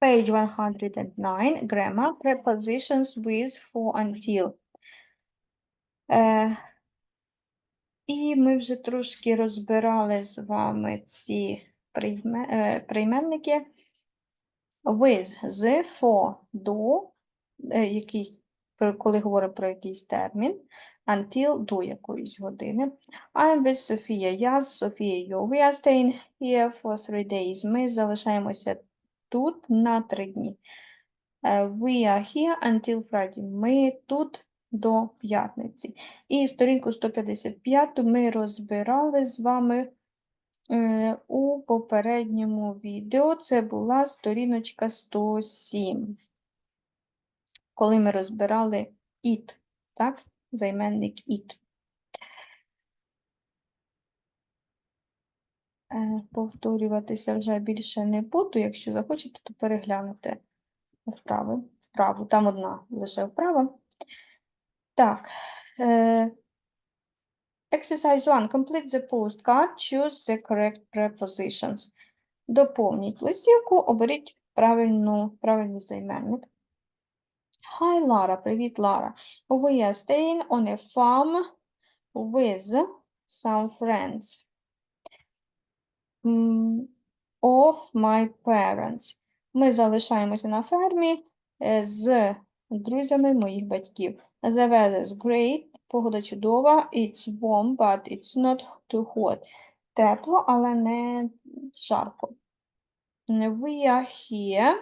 Page 109, grammar, prepositions with, for, until. Е, і ми вже трошки розбирали з вами ці е, прийменники. With, з, for, до, е, якийсь, коли говоримо про якийсь термін, until, до якоїсь години. I'm with Софія, я з Софією. We are staying here for three days. Ми залишаємося тут на три дні. Е, We are here until Friday. Ми тут до п'ятниці. І сторінку 155 ми розбирали з вами е, у попередньому відео. Це була сторіночка 107. Коли ми розбирали it, так? Займенник it. Повторюватися вже більше не буду. Якщо захочете, то переглянете вправи. Вправу. Там одна лише вправа. Так. Е, Exercise 1. Complete the postcard. Choose the correct prepositions. Доповніть листівку, оберіть правильну, правильний займенник. Hi, Lara. Привіт, Лара. We are staying on a farm with some friends of my parents. Ми залишаємося на фермі е, з друзями моїх батьків. The weather is great. Погода чудова. It's warm, but it's not too hot. Тепло, але не жарко. We are here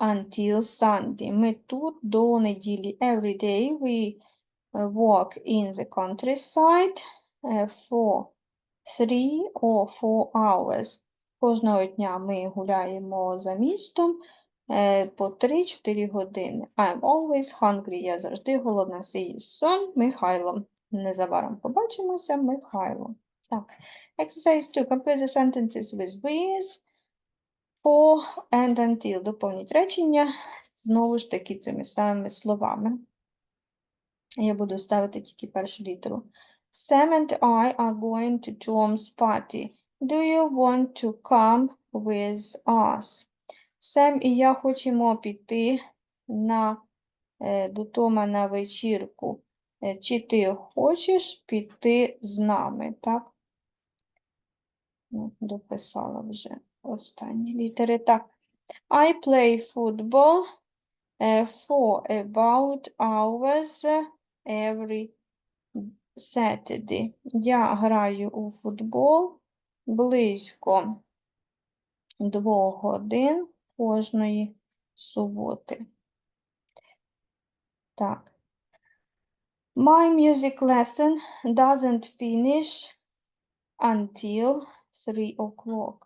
until Sunday. Ми тут до неділі. Every day we uh, walk in the countryside uh, for three or four hours. Кожного дня ми гуляємо за містом е, по 3-4 години. I'm always hungry. Я завжди голодна. See you soon, Михайло. Незабаром побачимося, Михайло. Так. Exercise 2. Complete the sentences with with, for and until. Доповніть речення знову ж таки цими самими словами. Я буду ставити тільки першу літеру. Sam and I are going to Tom's party. Do you want to come with us? Сем і я хочемо піти на, е, до Тома на вечірку. Е, Чи ти хочеш піти з нами, так? Ну, дописала вже останні літери. Так. I play football е, for about hours every Saturday. Я граю у футбол близько двох годин кожної суботи. Так. My music lesson doesn't finish until 3 o'clock.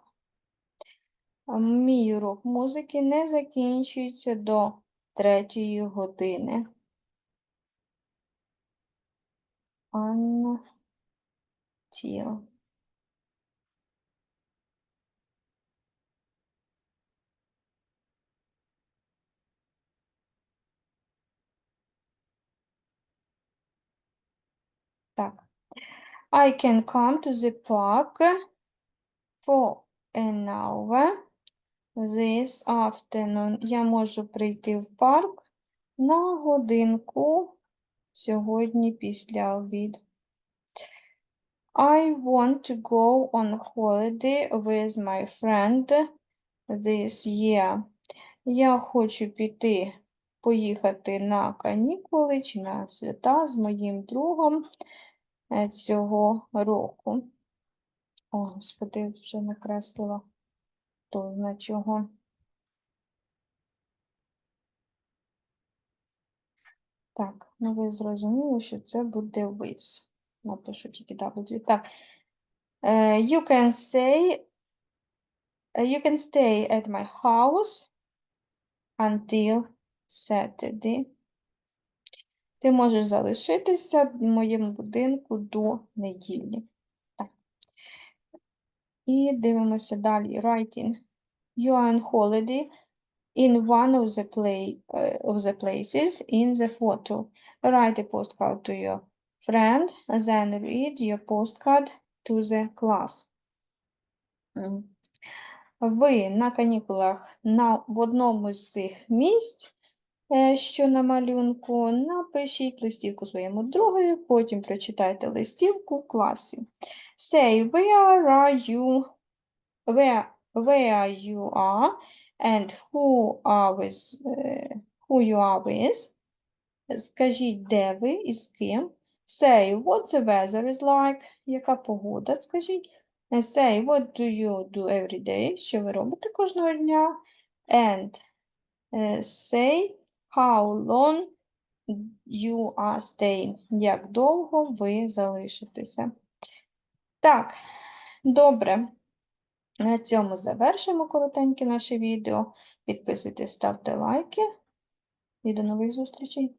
Мій урок музики не закінчується до третьої години. Until. Так. I can come to the park for an hour this afternoon. Я можу прийти в парк на годинку сьогодні після обіду. I want to go on holiday with my friend this year. Я хочу піти, поїхати на канікули чи на свята з моїм другом е, цього року. О, господи, вже накреслила. То на чого. Так, ну ви зрозуміли, що це буде with. Напишу тільки W. Так. Е, you can stay, е, you can stay at my house until Saturday. Ти можеш залишитися в моєму будинку до неділі. Так. І дивимося далі. Writing. You are on holiday in one of the play uh, of the places in the photo. Write a postcard to your friend, then read your postcard to the class. Ви на канікулах на, в одному з цих місць, е, що на малюнку, напишіть листівку своєму другові, потім прочитайте листівку в класі. Say, where are you? Where, where you are and who are with, е, who you are with. Скажіть, де ви і з ким. Say, what the weather is like. Яка погода, скажіть. Say, what do you do every day? Що ви робите кожного дня? And е, say, how long you are staying. Як довго ви залишитеся. Так, добре. На цьому завершимо коротеньке наше відео. Підписуйтесь, ставте лайки і до нових зустрічей.